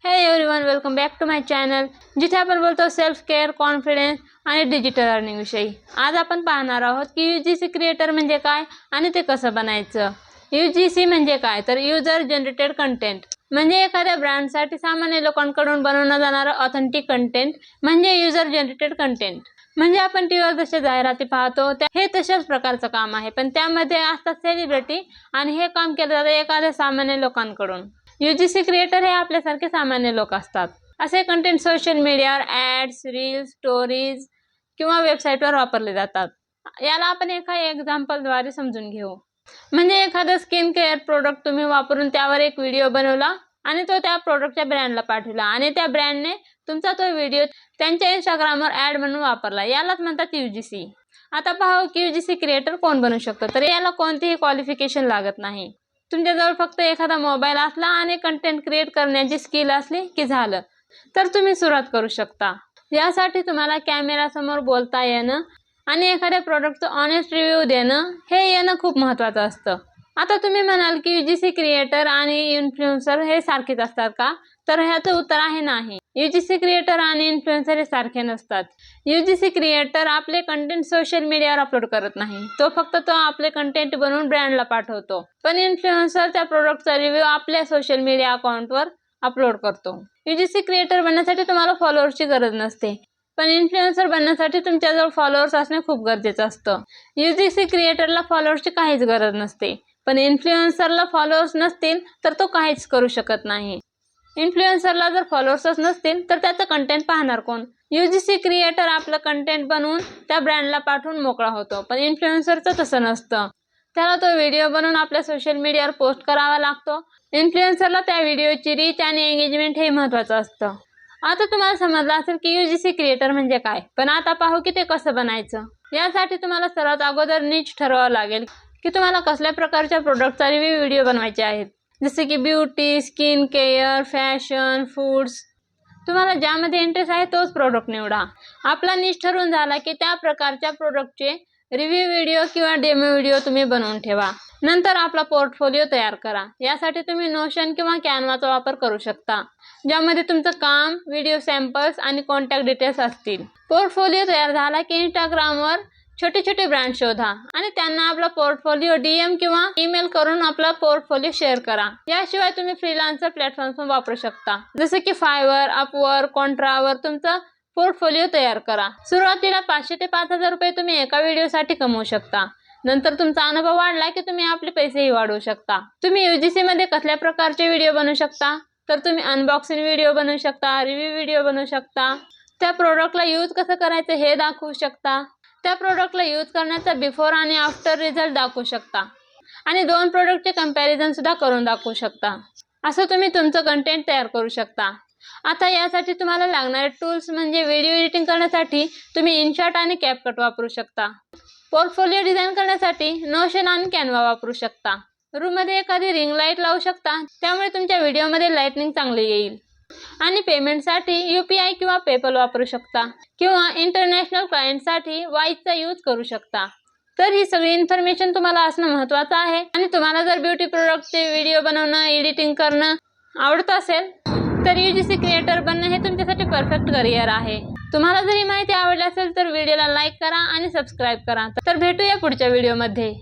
Hey everyone welcome back to my channel जिथे आपण बोलतो सेल्फ केअर कॉन्फिडन्स आणि डिजिटल अर्निंग विषयी. आज आपण पाहणार आहोत की यू जी सी क्रिएटर म्हणजे काय आणि ते कसं बनायचं? यू जी सी म्हणजे काय? तर युजर जनरेटेड कंटेंट म्हणजे एखाद्या ब्रँडसाठी सामान्य लोकांकडून बनवलं जाणारं ऑथेंटिक कंटेंट म्हणजे युजर जनरेटेड कंटेंट म्हणजे आपण टीव्हीवर जसे जाहिराती पाहतो त्या हे तशाच प्रकारचं काम आहे. पण त्यामध्ये असतात सेलिब्रिटी आणि हे काम केलं जातं एखाद्या सामान्य लोकांकडून. यू जी सी क्रिएटर हे आपल्यासारखे सामान्य लोक असतात. असे कंटेंट सोशल मीडियावर ॲड्स रील्स स्टोरीज किंवा वेबसाईटवर वापरले जातात. याला आपण एका एक्झाम्पलद्वारे समजून घेऊ. म्हणजे एखादं स्किन केअर प्रोडक्ट तुम्ही वापरून त्यावर एक व्हिडिओ बनवला आणि तो त्या प्रोडक्टच्या ब्रँडला पाठवला आणि त्या ब्रँडने तुमचा तो व्हिडिओ त्यांच्या इंस्टाग्रामवर ॲड म्हणून वापरला. यालाच म्हणतात यू जी सी आता पाहू की यू जी सी क्रिएटर कोण बनू शकतो? तर याला कोणतीही क्वालिफिकेशन लागत नाही. तुमच्याजवळ फक्त एखादा मोबाईल असला आणि कंटेंट क्रिएट करण्याची स्किल असली की झालं तर तुम्ही सुरुवात करू शकता. यासाठी तुम्हाला कॅमेरासमोर बोलता येणं आणि एखाद्या प्रोडक्टचं ऑनेस्ट रिव्ह्यू देणं हे येणं खूप महत्त्वाचं असतं. आता तुम्ही म्हणाल की यू जी सी क्रिएटर आणि इन्फ्लुएन्सर हे सारखेच असतात का? तर ह्याचं उत्तर आहे नाही. यू जी सी क्रिएटर आणि इन्फ्लुएन्सर हे सारखे नसतात. यू जी सी क्रिएटर आपले कंटेंट सोशल मीडियावर अपलोड करत नाही. तो फक्त तो आपले कंटेंट बनवून ब्रँडला पाठवतो. पण इन्फ्लुएन्सर त्या प्रोडक्टचा रिव्ह्यू आपल्या सोशल मीडिया अकाउंटवर अपलोड करतो. यू जी सी क्रिएटर बनण्यासाठी तुम्हाला फॉलोअर्सची गरज नसते. पण इन्फ्लुएन्सर बनण्यासाठी तुमच्याजवळ फॉलोअर्स असणे खूप गरजेचं असतं. यू जी सी क्रिएटरला फॉलोअर्सची काहीच गरज नसते. पण इन्फ्लुएन्सरला फॉलोअर्स नसतील तर तो काहीच करू शकत नाही. इन्फ्लुएन्सरला जर फॉलोअर्सच नसतील तर त्याचं कंटेंट पाहणार कोण? यू जी सी क्रिएटर आपलं कंटेंट बनवून त्या ब्रँडला पाठवून मोकळा होतो. पण इन्फ्लुएन्सरचं तसं नसतं. त्याला तो व्हिडिओ बनवून आपल्या सोशल मीडियावर पोस्ट करावा लागतो. इन्फ्लुएन्सरला त्या व्हिडिओची रीच आणि एंगेजमेंट हे महत्त्वाचं असतं. आता तुम्हाला समजलं असेल की यू जी सी क्रिएटर म्हणजे काय? पण आता पाहू की ते कसं बनायचं. यासाठी तुम्हाला सर्वात अगोदर नीच ठरवावं लागेल की तुम्हाला कसल्या प्रकारच्या प्रोडक्टचा रिव्ह्यू व्हिडिओ बनवायचे आहेत. जसे की beauty skin care fashion foods तुम्हाला ज्यामध्ये इंटरेस्ट आहे तोच प्रोडक्ट निवडा. आपला निश ठरवून झाला की त्या प्रकारच्या प्रोडक्टचे रिव्ह्यू व्हिडिओ किंवा डेमो व्हिडिओ तुम्ही बनवून ठेवा. नंतर आपला पोर्टफोलिओ तयार करा. यासाठी तुम्ही नोशन किंवा कॅनवाचा वापर करू शकता ज्यामध्ये तुमचं काम व्हिडिओ सॅम्पल्स आणि कॉन्टॅक्ट डिटेल्स असतील. पोर्टफोलिओ तयार झाला की इंस्टाग्रामवर छोटे छोटे ब्रँड शोधा आणि त्यांना आपला पोर्टफोलिओ डीएम किंवा ईमेल करून आपला पोर्टफोलिओ शेअर करा. याशिवाय तुम्ही फ्रीलान्सर प्लॅटफॉर्म पण वापरू शकता. जसे की फायवर अपवर कॉन्ट्रावर तुमचा पोर्टफोलिओ तयार करा. सुरुवातीला पाचशे ते पाच हजार रुपये तुम्ही एका व्हिडिओसाठी कमवू शकता. नंतर तुमचा अनुभव वाढला की तुम्ही आपले पैसेही वाढवू शकता. तुम्ही युजीसी मध्ये कसल्या प्रकारचे व्हिडिओ बनवू शकता? तर तुम्ही अनबॉक्सिंग व्हिडिओ बनवू शकता रिव्ह्यू व्हिडिओ बनवू शकता. त्या प्रोडक्टला यूज कसं करायचं हे दाखवू शकता. त्या प्रोडक्टला यूज करण्याचा बिफोर आणि आफ्टर रिझल्ट दाखवू शकता. आणि दोन प्रोडक्टचे कंपॅरिझन सुद्धा करून दाखवू शकता. असं तुम्ही तुमचं कंटेंट तयार करू शकता. आता यासाठी तुम्हाला लागणारे टूल्स म्हणजे व्हिडिओ एडिटिंग करण्यासाठी तुम्ही इनशॉट आणि कॅपकट वापरू शकता. पोर्टफोलिओ डिझाईन करण्यासाठी नोशन आणि कॅनवा वापरू शकता. रूममध्ये एखादी रिंग लाइट लावू शकता. त्यामुळे तुमच्या व्हिडिओमध्ये लाईटनिंग चांगली येईल. आणि पेमेंटसाठी यू पी आय किंवा पेपल वापरू शकता किंवा इंटरनॅशनल क्लायंटसाठी वाईजचा यूज करू शकता. तर ही सगळी इन्फॉर्मेशन तुम्हाला असणं महत्त्वाचं आहे. आणि तुम्हाला जर ब्युटी प्रोडक्टचे व्हिडिओ बनवणं एडिटिंग करणं आवडत असेल तर यू जी सी क्रिएटर बनणं हे तुमच्यासाठी परफेक्ट करिअर आहे. तुम्हाला जर ही माहिती आवडली असेल तर व्हिडिओला लाईक करा आणि सबस्क्राईब करा. तर भेटूया पुढच्या व्हिडिओमध्ये.